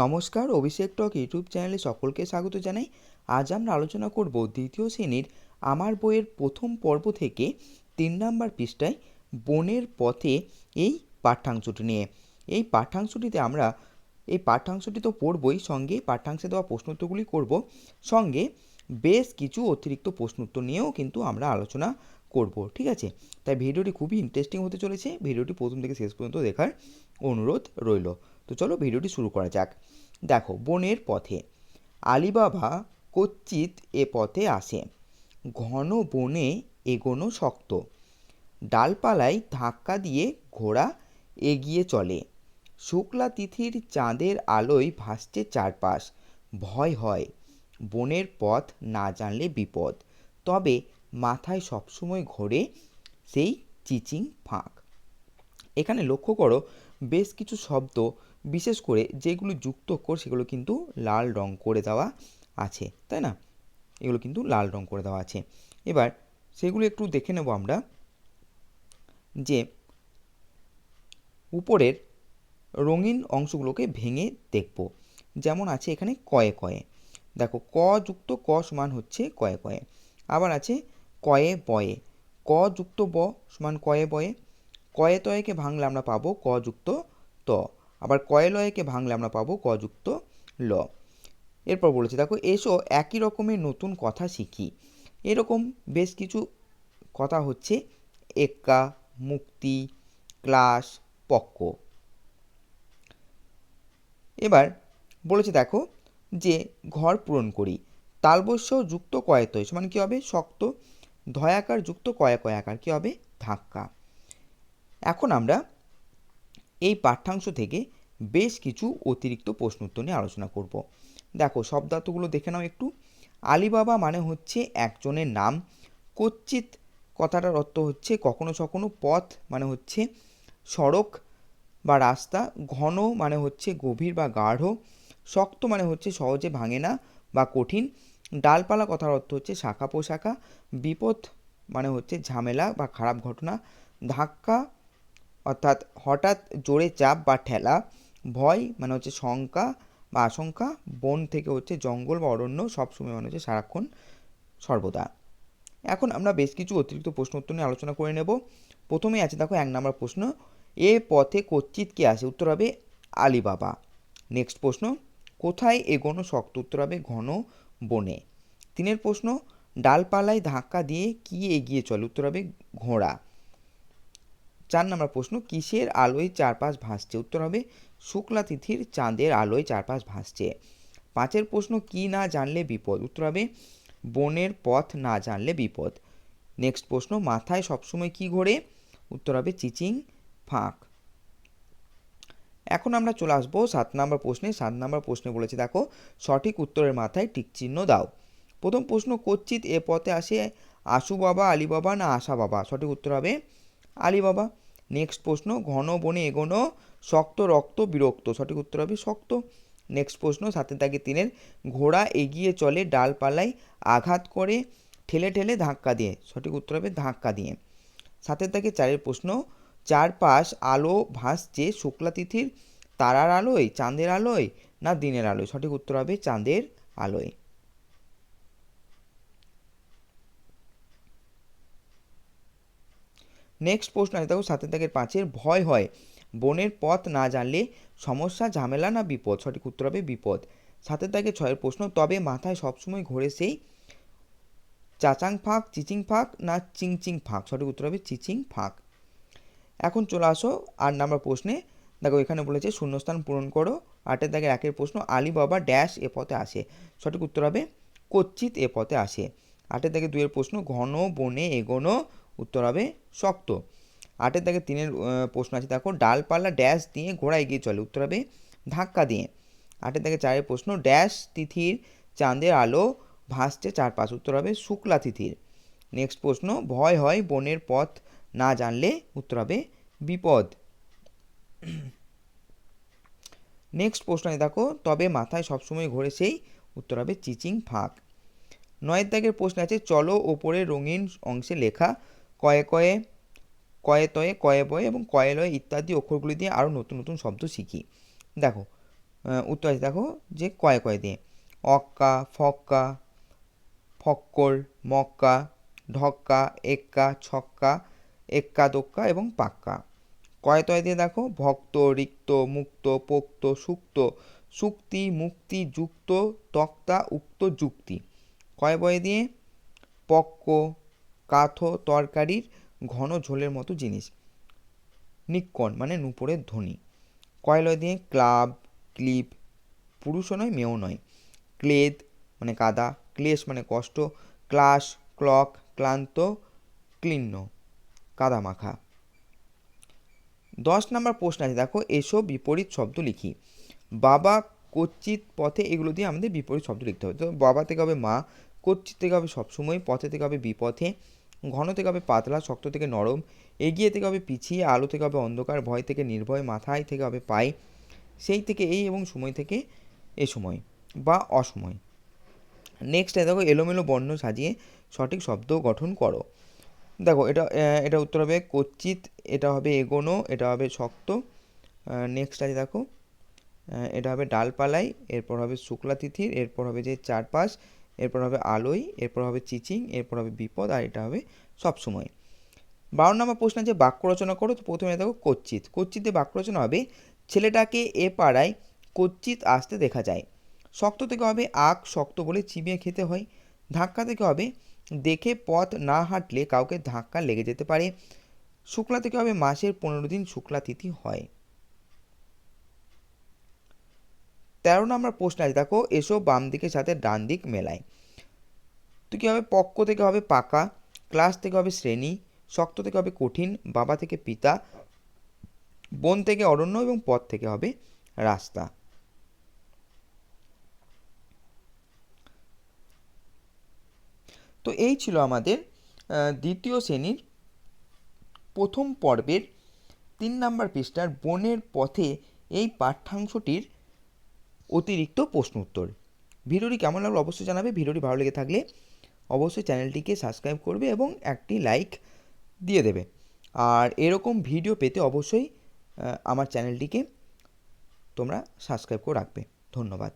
নমস্কার, অভিষেক টক ইউটিউব চ্যানেলে সকলকে স্বাগত জানাই। আজ আমরা আলোচনা করব দ্বিতীয় শ্রেণির আমার বইয়ের প্রথম পর্ব থেকে তিন নম্বর পৃষ্ঠায় বনের পথে এই পাঠ্যাংশটি নিয়ে। এই পাঠ্যাংশটিতে আমরা, এই পাঠ্যাংশটি তো পড়বই, সঙ্গে পাঠ্যাংশে দেওয়া প্রশ্নোত্তরগুলি করব। সঙ্গে বেশ কিছু অতিরিক্ত প্রশ্নোত্তর নিয়েও কিন্তু আমরা আলোচনা করব, ঠিক আছে? তাই ভিডিওটি খুবই ইন্টারেস্টিং হতে চলেছে। ভিডিওটি প্রথম থেকে শেষ পর্যন্ত দেখার অনুরোধ রইল। তো চলো ভিডিওটি শুরু করা যাক। দেখো, বনের পথে। আলিবাবা কচ্চিৎ এ পথে আসে। ঘন বনে এগোনো শক্ত। ডালপালায় ধাক্কা দিয়ে ঘোড়া এগিয়ে চলে। শুক্লা তিথির চাঁদের আলোয় ভাসছে চারপাশ। ভয় হয়। বনের পথ না জানলে বিপদ। তবে মাথায় সবসময় ঘোরে সেই চিচিং ফাঁক। এখানে লক্ষ্য করো, বেশ কিছু শব্দ বিশেষ করে যেগুলো যুক্ত অক্ষর সেগুলো কিন্তু লাল রং করে দেওয়া আছে, তাই না? এগুলো কিন্তু লাল রং করে দেওয়া আছে। এবার সেগুলো একটু দেখে নেব আমরা যে উপরের রঙিন অংশগুলোকে ভেঙে দেখব। যেমন আছে এখানে কয়ে কয়ে। দেখো, ক যুক্ত ক সমান হচ্ছে কয়ে কয়ে। আবার আছে কয়ে বয়ে। ক যুক্ত ব সমান কয়ে বয়ে। কয়ে তয়েকে ভাঙলে আমরা পাবো ক যুক্ত ত। আবার কয়ে লয়েকে ভাঙলে আমরা পাবো কযুক্ত ল। এরপর বলেছে, দেখো, এসো একই রকমের নতুন কথা শিখি। এরকম বেশ কিছু কথা হচ্ছে, এক্কা, মুক্তি, ক্লাস, পক্ক। এবার বলেছে, দেখো, যে ঘর পূরণ করি তালবস্য যুক্ত কয়েতয় সমান কী হবে? শক্ত, ধয়াকার যুক্ত কয়া কয়াকার কী হবে? ধাক্কা এখন আমরা এই পাঠ্যাংশ থেকে বেশ কিছু অতিরিক্ত প্রশ্ন উত্তর নিয়ে আলোচনা করব। দেখো শব্দার্থগুলো দেখে নাও একটু। আলিবাবা মানে হচ্ছে একজনের নাম। কচ্চিত কথাটার অর্থ হচ্ছে কখনো সখনো পথ মানে হচ্ছে সড়ক বা রাস্তা। ঘন মানে হচ্ছে গভীর বা গাঢ়। শক্ত মানে হচ্ছে সহজে ভাঙে না বা কঠিন। ডালপালা কথার অর্থ হচ্ছে শাখা পোশাখা। বিপদ মানে হচ্ছে ঝামেলা বা খারাপ ঘটনা। ধাক্কা অর্থাৎ হঠাৎ জোরে চাপ বা ঠেলা, ভয় মানে হচ্ছে শঙ্কা বা আশঙ্কা, বন থেকে হচ্ছে জঙ্গল বা অরণ্য সবসময় মানে হচ্ছে সারাক্ষণ সর্বদা। এখন আমরা বেশ কিছু অতিরিক্ত প্রশ্ন উত্তর নিয়ে আলোচনা করে নেব। প্রথমেই আছে দেখো এক নম্বর প্রশ্ন, এ পথে কচ্চিৎ কে আসে? উত্তর হবে আলিবাবা। নেক্সট প্রশ্ন, কোথায় এগোনো শক্ত? উত্তর হবে ঘন বনে। তিনের প্রশ্ন, ডালপালায় ধাক্কা দিয়ে কি এগিয়ে চলে? উত্তর হবে ঘোড়া। চার নম্বর প্রশ্ন, কিসের আলোয় চারপাশ ভাসছে? উত্তর হবে, শুক্লা তিথির চাঁদের আলোয় চারপাশ ভাসছে। পাঁচের প্রশ্ন, কি না জানলে বিপদ? উত্তর হবে, বনের পথ না জানলে বিপদ। নেক্সট প্রশ্ন, মাথায় সবসময় কি ঘোরে? উত্তর হবে, চিচিং, ফাঁক। এখন আমরা চলে আসব সাত নম্বর প্রশ্নে। সাত নম্বর প্রশ্নে বলেছে, দেখো, সঠিক উত্তরের মাথায় টিক চিহ্ন দাও। প্রথম প্রশ্ন, কচ্ছিত এ পথে আসে আশু বাবা আলী বাবা না আশা বাবা সঠিক উত্তর হবে আলী বাবা নেক্সট প্রশ্ন, ঘন বনে এগোনো, শক্ত রক্ত বিরক্ত। সঠিক উত্তর হবে শক্ত। নেক্সট প্রশ্ন, সাথে থাকে তিনের, ঘোড়া এগিয়ে চলে, ডালপালায় আঘাত করে, ঠেলে ঠেলে ধাক্কা দিয়ে। সঠিক উত্তর হবে ধাক্কা দিয়ে। সাথে থাকে চারের প্রশ্ন, চারপাশ আলো ভাসছে শুক্লা তিথির, তারার আলোয়, চাঁদের আলোয় না দিনের আলোয়? সঠিক উত্তর হবে চাঁদের আলোয়। নেক্সট প্রশ্ন আছে, দেখো সাথে থাকে পাঁচের ভয় হয়। বনের পথ না জানলে সমস্যা, ঝামেলা না বিপদ? সঠিক উত্তর হবে বিপদ। সাথে থাকে ছয়ের প্রশ্ন, তবে মাথায় সবসময় ঘোরে সেই চাচাং ফাঁক, চিচিং ফাঁক না চিংচিং ফাঁক? সঠিক উত্তর হবে চিচিং ফাঁক। এখন চলে আসো আট নাম্বার প্রশ্নে। দেখো এখানে বলেছে, শূন্যস্থান পূরণ করো। আটের দাগের একের প্রশ্ন, আলিবাবা ড্যাশ এ পথে আসে। সঠিক উত্তর হবে, কচ্ছিত এ পথে আসে। আটের দাগে দুইয়ের প্রশ্ন, ঘন বনে এগোনো উত্তর হবে শক্ত। আটের দাগে তিনের প্রশ্ন আছে। দেখো ডালপালা ড্যাশ দিয়ে ঘোড়া এগিয়ে চলে। উত্তর হবে ধাক্কা দিয়ে। আটের দাগে চারের প্রশ্ন ড্যাশ তিথির চাঁদের আলো ভাসছে চারপাশ। উত্তর হবে শুক্লা তিথির। নেক্সট প্রশ্ন, ভয় হয় বনের পথ না জানলে? উত্তর হবে বিপদ। নেক্সট প্রশ্ন দেখো, তবে মাথায় সবসময় ঘোরে সেই, উত্তর হবে চিচিং ফাঁক। নয়ের দাগের প্রশ্ন আছে, চলো ওপরে রঙিন অংশে লেখা কয়ে কয়ে কয়ে তয়ে, কয়ে বয়ে এবং কয়ে লয়ে ইত্যাদি অক্ষরগুলি দিয়ে আরও নতুন নতুন শব্দ শিখি। দেখো উত্তর আছে দেখো যে কয়ে কয় দিয়ে। অক্কা, ফক্কা, ফক্কর, মক্কা, ঢক্কা, এক্কা, ছক্কা, এক্কা, দোক্কা এবং পাক্কা। কয় তয় দিয়ে দেখো, ভক্ত, রিক্ত, মুক্ত, পোক্ত, সুক্ত, সুক্তি, মুক্তি, যুক্ত, তক্তা, উক্ত, যুক্তি। কয় বয়ে দিয়ে, পক্ক কাথো তরকারির ঘন ঝোলের মতো জিনিস। নিক্কন মানে নুপুরের ধ্বনি। কয়লয় দিয়ে ক্লাব, ক্লিপ, পুরুষও নয়, মেয়েও নয়। ক্লেদ মানে কাদা। ক্লেশ মানে কষ্ট। ক্লাস, ক্লক, ক্লান্ত, ক্লিন্ন। কাদা মাখা। দশ নম্বর প্রশ্ন আছে, দেখো এসব বিপরীত শব্দ লিখি। বাবা কচ্চিত পথে এগুলো দিয়ে আমাদের বিপরীত শব্দ লিখতে হবে। তো বাবা থেকে হবে মা, কচ্চিত থেকে হবে সবসময়, পথে থেকে হবে বিপথে। ঘন থেকে হবে পাতলা, শক্ত থেকে নরম, এগিয়ে থেকে হবে পিছিয়ে, আলো থেকে হবে অন্ধকার, ভয় থেকে নির্ভয়, মাথায় থেকে হবে পাই সেই থেকে এই এবং সময় থেকে এ সময় বা অসময়। নেক্সট দেখো এলোমেলো বর্ণ সাজিয়ে সঠিক শব্দ গঠন করো। দেখো এটা এটা উত্তর হবে কচ্চিত, এটা হবে এগোনো, এটা হবে শক্ত। নেক্সট আছে দেখো এটা হবে ডালপালাই, এরপর হবে শুক্লা তিথির এরপর হবে যে চারপাশ এরপর হবে আলোয় এরপর হবে চিচিং, এরপর হবে বিপদ, আর এটা হবে সবসময়। বারো নম্বর প্রশ্ন আছে বাক্য রচনা করো, তো প্রথমে দেখো কচ্চিত কচ্চিতে বাক্য রচনা হবে, ছেলেটাকে এ পাড়ায় কচ্চিত আসতে দেখা যায়। শক্ত থেকে হবে আখ শক্ত বলে চিবিয়ে খেতে হয়। ধাক্কা থেকে হবে, দেখে পথ না হাঁটলে কাউকে ধাক্কা লেগে যেতে পারে। শুক্লা থেকে হবে মাসের পনেরো দিন শুক্লা তিথি হয়। তেরো নম্বর প্রশ্ন আছে, দেখো, এসো বাম দিকের সাথে ডান দিক মেলায় তো কী হবে? পক্ষ থেকে হবে পাকা, ক্লাস থেকে হবে শ্রেণি, শক্ত থেকে হবে কঠিন, বাবা থেকে পিতা, বন থেকে অরণ্য এবং পথ থেকে হবে রাস্তা। তো এই ছিল আমাদের দ্বিতীয় শ্রেণির প্রথম পর্বের তিন নাম্বার পৃষ্ঠার বনের পথে এই পাঠ্যাংশটির অতিরিক্ত প্রশ্ন উত্তর। ভিডিওটি কেমন লাগল অবশ্যই জানাবে। ভিডিওটি ভালো লেগে থাকলে অবশ্যই চ্যানেলটিকে সাবস্ক্রাইব করবে এবং একটি লাইক দিয়ে দেবে। আর এরকম ভিডিও পেতে অবশ্যই আমার চ্যানেলটিকে তোমরা সাবস্ক্রাইব করে রাখবে। ধন্যবাদ।